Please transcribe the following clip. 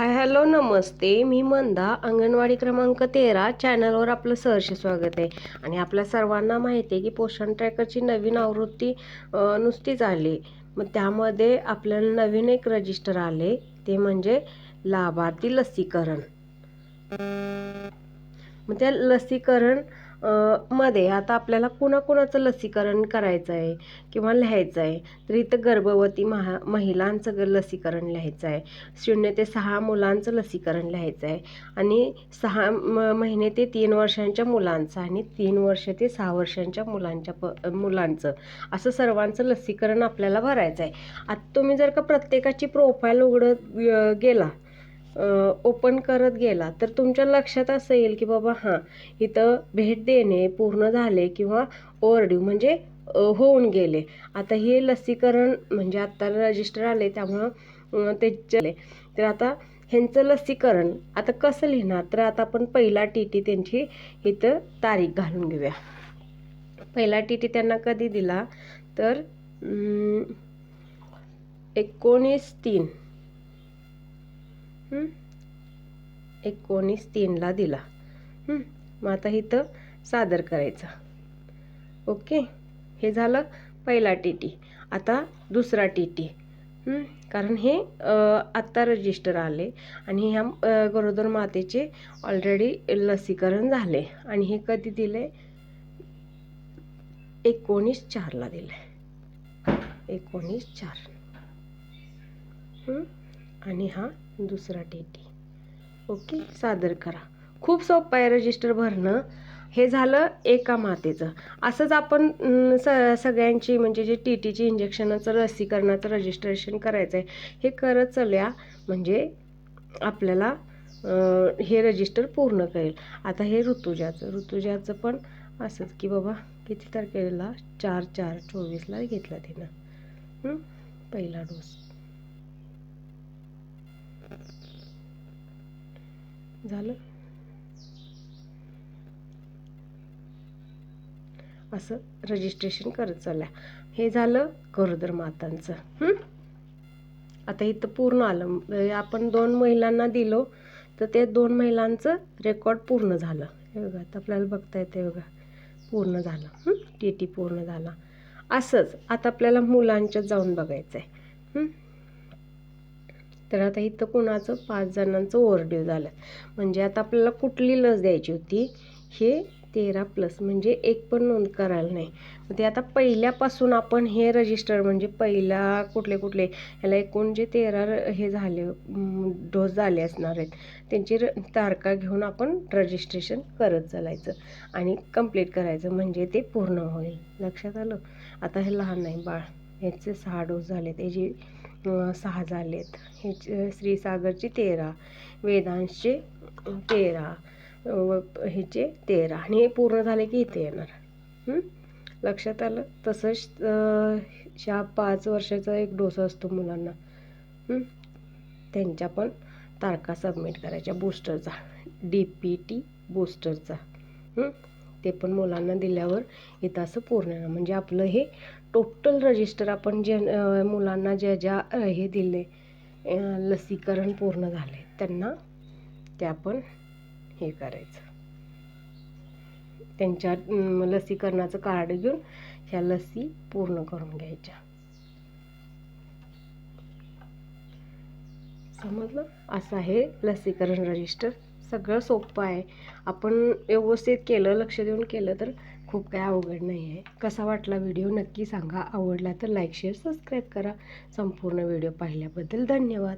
Hi hello नमस्ते. मी मंदा अंगणवाडी क्रमांक तेरा चॅनलवर आपलं सहर्ष स्वागत आहे. आणि आपल्या सर्वांना माहिती आहे की पोषण ट्रॅकरची नवीन आवृत्ती नुसतीच आली मग त्यामध्ये आपल्याला नवीन एक रजिस्टर आले. ते म्हणजे लाभार्थी लसीकरण. मग त्या लसीकरण मध्ये आता आपल्याला कुणाकुणाचं लसीकरण करायचं आहे किंवा लिहायचं आहे तर इथं गर्भवती महा महिलांचं ग लसीकरण लिहायचं आहे शून्य ते सहा मुलांचं लसीकरण लिहायचं आहे आणि सहा म महिने ते तीन वर्षांच्या मुलांचं आणि तीन वर्ष ते सहा वर्षांच्या मुलांच्या प मुलांचं असं सर्वांचं लसीकरण आपल्याला भरायचं आहे आता तुम्ही जर का प्रत्येकाची प्रोफाईल उघडत गेला ओपन करत गेला तर तुमच्या लक्षात असं येईल की बाबा हां इथं भेट देणे पूर्ण झाले किंवा ओरड्यू म्हणजे होऊन गेले. आता हे लसीकरण म्हणजे आत्ता रजिस्टर आले त्यामुळं ते चले तर आता ह्यांचं लसीकरण आता कसं लिहिणार? तर आता आपण पहिला टी टी त्यांची इथं तारीख घालून घेऊया. पहिला टी टी त्यांना कधी दिला? तर एकोणीस तीन. एकोणीस तीनला दिला. मग आता इथं सादर करायचं. ओके? हे झालं पहिला टी टी आता दुसरा टी टी कारण हे आत्ता रजिस्टर आले आणि ह्या गरोदर मातेचे ऑलरेडी लसीकरण झाले. आणि हे कधी दिले? एकोणीस चारला दिले. एकोणीस चार. हं? आणि हा दुसरा टी टी ओके सादर करा. खूप सोपं आहे रजिस्टर भरणं. हे झालं एका मातेचं. असंच आपण स सगळ्यांची म्हणजे जे टी टीची इंजेक्शनाचं लसीकरणाचं रजिस्ट्रेशन करायचं आहे हे करत चालूया. म्हणजे आपल्याला हे रजिस्टर पूर्ण करेल आता हे ऋतुजाचं ऋतुजाचं पण असंच की बाबा किती तारखेला? चार चार चोवीसला घेतला तिनं. पहिला डोस झालं? असं रजिस्ट्रेशन करत चालल्या. हे झालं गरोदर मातांचं. आता इथं पूर्ण आलं. म्हणजे आपण दोन महिलांना दिलो तर ते दोन महिलांचं रेकॉर्ड पूर्ण झालं. हे बघा आता आपल्याला बघता येते बघा. पूर्ण झालं. टी टी पूर्ण झाला. असंच. आता आपल्याला मुलांच्यात जाऊन बघायचं आहे तर आता इथं कोणाचं पाच जणांचं ओव्हरड्यू झालं. म्हणजे आता आपल्याला कुठली लस द्यायची होती? हे तेरा प्लस म्हणजे एक पण नोंद करायला नाही. मग ते आता पहिल्यापासून आपण हे रजिस्टर म्हणजे पहिला कुठले कुठले ह्याला एकूण जे तेरा र- हे झाले डोस झाले असणार आहेत त्यांची र तारखा घेऊन आपण रजिस्ट्रेशन करत चालायचं आणि कंप्लीट करायचं म्हणजे ते पूर्ण होईल. लक्षात आलं? आता हे लहान नाही बाळ. ह्याचे सहा डोस झाले ते जे सहा झालेत. ह्याचे श्रीसागरची तेरा वेदांशचे तेरा ह्याचे तेरा. आणि हे पूर्ण झाले की इथे येणार. लक्षात आलं? तसंच ह्या पाच वर्षाचा एक डोस असतो मुलांना. त्यांच्या पण तारखा सबमिट करायच्या बूस्टरचा डी पी टी बूस्टरचा ते पण मुलांना दिल्यावर इथं असं पूर्ण येणार म्हणजे आपलं हे टोटल रजिस्टर आपण जे मुलांना ज्या ज्या हे दिले लसीकरण पूर्ण झाले त्यांना ते आपण हे करायचं. त्यांच्या लसीकरणाचं कार्ड घेऊन ह्या लसी पूर्ण करून घ्यायच्या. समजलं? असं आहे लसीकरण रजिस्टर सगळं सोपं आहे. आपण व्यवस्थित केलं लक्ष देऊन केलं तर खूप काय अवघड नाही आहे. कसा वाटला व्हिडिओ नक्की सांगा. आवडला तर लाईक शेअर सबस्क्राईब करा. संपूर्ण व्हिडिओ पाहिल्याबद्दल धन्यवाद.